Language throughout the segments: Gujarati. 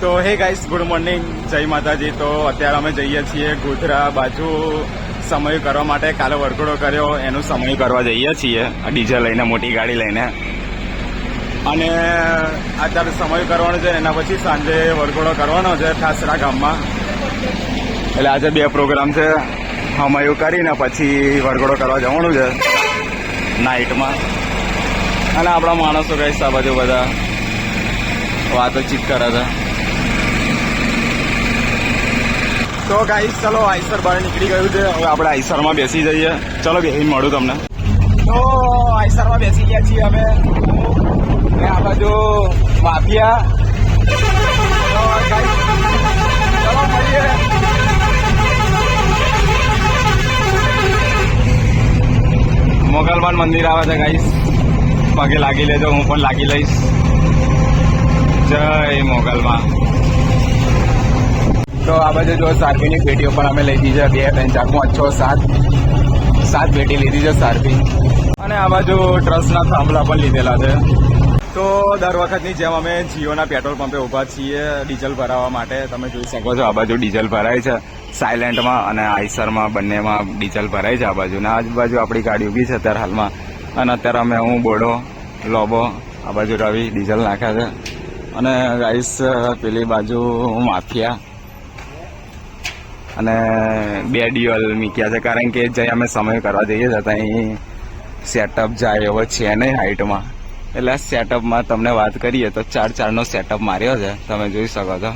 તો હે ગાઈસ ગુડ મોર્નિંગ જય માતાજી. તો, અત્યારે અમે જઈએ છીએ ગોધરા બાજુ. સમય કરવા માટે કાલે વરઘોડો કર્યો. એનું સમય કરવા જઈએ છીએ. ડીજે લઈને, મોટી ગાડી લઈને. અને અત્યારે સમય કરવાનો છે. એના પછી સાંજે વરઘોડો કરવાનો છે ઠાસરા ગામમાં. એટલે આજે બે પ્રોગ્રામ છે. સમય કરીને પછી વરઘોડો કરવા જવાનું છે. નાઇટમાં અને આપણા માણસો ગઈશ આ બાજુ બધા. વાતચીત કરે છે. તો ગાઈસ ચલો, આઈસર બહાર નીકળી ગયું છે. હવે આપણે આઈસરમાં બેસી જઈએ. ચલો બેસીને મળું તમને. તો આઈસરમાં બેસી ગયા છીએ અમે. આ બાજુ માફિયા. ચલો મંદિર આવે છે ગાઈસ પગે લાગી લેજો, હું પણ લાગી લઈશ. જય મોગલમાં તો આ બાજુ જો સારપીની પેટીઓ પણ અમે લઈ લીધી છે, બે ત્રણ ચાર, પાંચ, છ, સાત સાત પેટી લીધી છે સારપી. અને આ બાજુ ટ્રસ્ટના થાંભલા પણ લીધેલા છે. તો દર વખતની જેમ અમે જીઓના પેટ્રોલ પંપે ઊભા છીએ ડીઝલ ભરાવવા માટે. તમે જોઈ શકો છો આ બાજુ ડીઝલ ભરાય છે. સાયલેન્ટમાં અને આઈસરમાં બંનેમાં ડીઝલ ભરાય છે આ બાજુ ને આજુબાજુ આપણી ગાડી ઊભી છે અત્યારે હાલમાં. અને અત્યારે અમે હું, બોડો, લોબો, આ બાજુ રવિ ડીઝલ નાખ્યા છે. અને ગાઈસ, પેલી બાજુ માફિયા. અને બે ડીઓલ મીક્યા છે. કારણ કે જે અમે સમય કરવા જઈએ છીએ ત્યાં સેટઅપ જાય એવો છે નહીં હાઇટમાં એટલે આ સેટઅપમાં તમને વાત કરીએ તો ચાર ચારનો સેટઅપ માર્યો છે. તમે જોઈ શકો છો.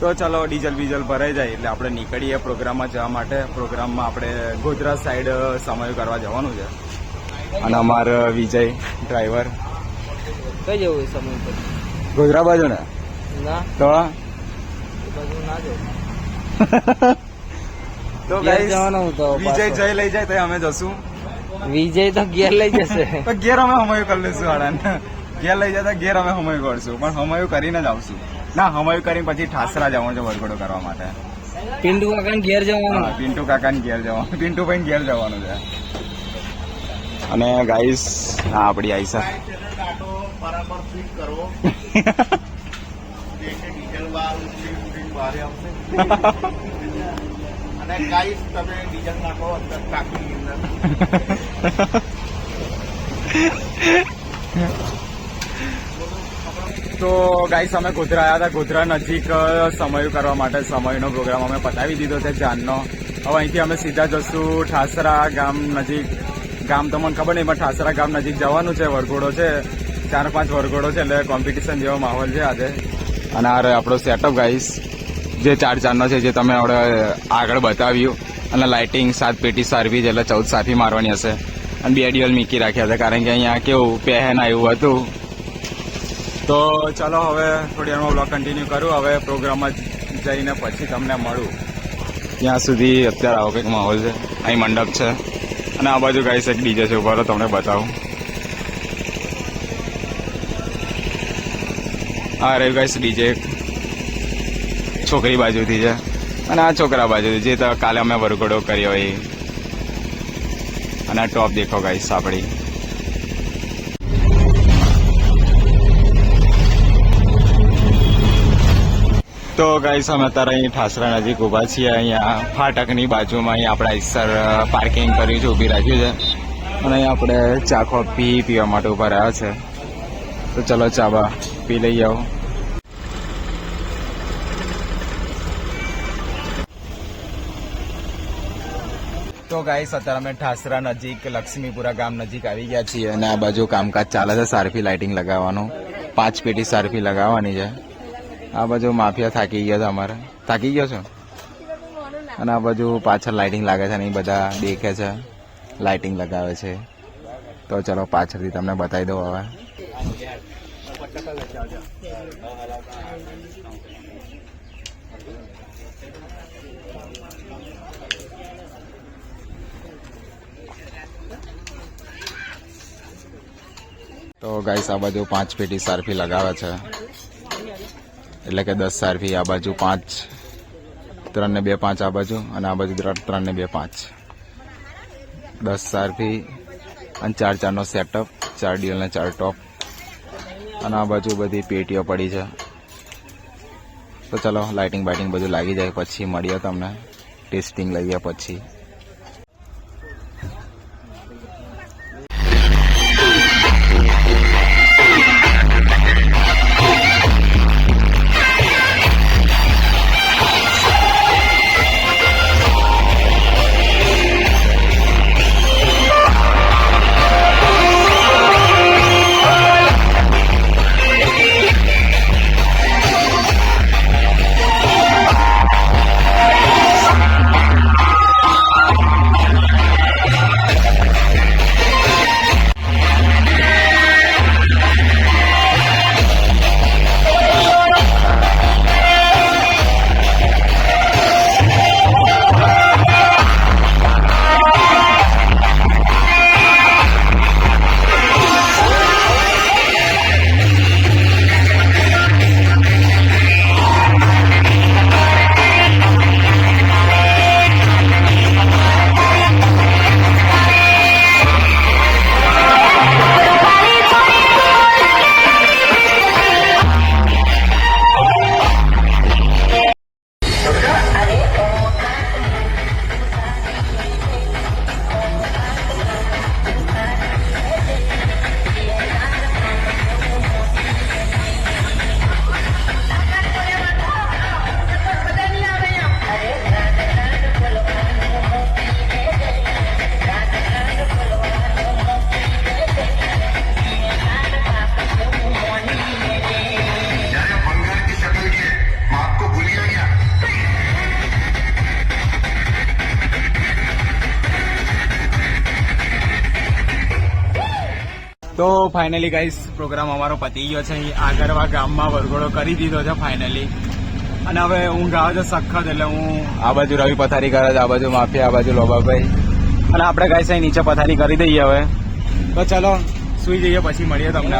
તો ચાલો ડીઝલ બીઝલ ભરાઈ જાય એટલે આપણે નીકળીએ પ્રોગ્રામમાં જવા માટે. પ્રોગ્રામમાં આપણે ગોધરા સાઈડ સમય કરવા જવાનું છે. અને અમારો વિજય ડ્રાઈવર કઈ જવું સમય પર ગોધરા બાજુ ને. ના તો બાજુ ના જવું. તો જવાનો હું તો વિજય જય લઈ જાય તો અમે જશું વિજય તો ઘેર લઈ જશે તો ઘેર અમે હમાયું કરી લઈશું આડાને ઘેર લઈ જતા ઘેર અમે હમાયું કરશું પણ હમાયું કરીને જ આવશું ના હમાયું કરીને પછી ઠાસરા જવાનું છે વરઘોડો કરવા માટે પિન્ટુ કાકા ઘેર જવાનું પિન્ટુ કાકાને ઘેર જવાનું પિન્ટુ ભાઈ ઘેર જવાનું છે અને ગાઈસ આ આપણી આઈસા બરાબર ફિટ કરો ડીઝલ વાળું ફિટિંગ બારે આવશે અને ગાઈસ તમે ડીઝલ નાખો, અંદર ટાંકી તો ગાઈસ અમે ગોધરા આવ્યા હતા. ગોધરા નજીક સમય કરવા માટે સમયનો પ્રોગ્રામ અમે પતાવી દીધો છે જાનનો. હવે અહીંથી અમે સીધા જશું ઠાસરા ગામ નજીક. ગામ તો મને ખબર નહીં, પણ ઠાસરા ગામ નજીક જવાનું છે. વરઘોડો છે. ચાર પાંચ વરઘોડો છે, એટલે કોમ્પિટિશન જેવો માહોલ છે આજે. અને આ રહ્યો આપણો સેટઅપ ગાઈસ જે ચાર ચારનો છે, જે તમે આપણે આગળ બતાવ્યું, અને લાઇટિંગ સાત પેટી સારવી એટલે ચૌદ સાફી મારવાની હશે. અને બે ડ્યુઅલ મીકી રાખ્યા હતા, કારણ કે અહીંયા કેવું પહેન આવ્યું હતું. તો ચલો હવે થોડી વારમાં બ્લોગ કન્ટિન્યુ કરું, હવે પ્રોગ્રામમાં જઈને પછી તમને મળું. ત્યાં સુધી અત્યારે આવો કંઈક માહોલ છે. અહીં મંડપ છે. અને આ બાજુ ગાઈસ એક ડીજે છે ઊભા તમને બતાવું. આ રહ્યું ગાઈસ ડીજે છોકરી બાજુથી છે. અને આ છોકરા બાજુથી, જે તો કાલે અમે વરઘોડો કર્યો એ. અને આ ટોપ દેખો ગાઈસ આપણી તો ગાઈસ, અમે અત્યારે અહીં ઠાસરા નજીક ઊભા છીએ. અહીંયા ફાટકની બાજુમાં અહીં આપણે આઈસર પાર્કિંગ કર્યું છે, ઊભી રાખ્યું છે. અને અહીં આપણે ચા કોફી પીવા માટે ઊભા રહ્યા છે. તો ચલો ચા પી લઈ આવો. તો ગાઈસ અત્યારે અમે ઠાસરા નજીક, લક્ષ્મીપુરા ગામ નજીક આવી ગયા છીએ અને આ બાજુ કામકાજ ચાલે છે, સારફી લાઇટિંગ લગાવવાનું. પાંચ પેટી સારફી લગાવવાની છે. આ બાજુ માફિયા થાકી ગયા છે અમારે. થાકી ગયો છો? અને આ બાજુ પાછળ લાઇટિંગ લાગે છે એ બધા દેખે છે લાઇટિંગ લગાવે છે. તો ચલો પાછળથી તમને બતાવી દઉં હવે. તો ગાઈસ આ બાજુ પાંચ પેટી સારફી લગાવે છે. એટલે કે દસ સારફી, આ બાજુ પાંચ, ત્રણ ને બે પાંચ આ બાજુ, અને આ બાજુ ત્રણ ને બે પાંચ. દસ સારફી અને ચાર ચારનો સેટઅપ ચાર ડીલ ને ચાર ટોપ અને આ બાજુ બધી પેટીઓ પડી છે. તો ચલો લાઇટિંગ બાઇટિંગ બધું લાગી જાય, પછી મળીએ તમને. ટેસ્ટિંગ લઈએ પછી. તો ફાઇનલી ગાઈસ પ્રોગ્રામ અમારો પતી ગયો છે. આગળવા ગામમાં વરઘોડો કરી દીધો છે ફાઇનલી અને હવે હું ગાવ છું સખત, એટલે હું આ બાજુ રવિ પથારી કરે છે, આ બાજુ માફિયા, આ બાજુ લોબાભાઈ અને આપણે ગાઈસ અહીં નીચે પથારી કરી દઈએ હવે. તો ચલો, સુઈ જઈએ, પછી મળીએ તમને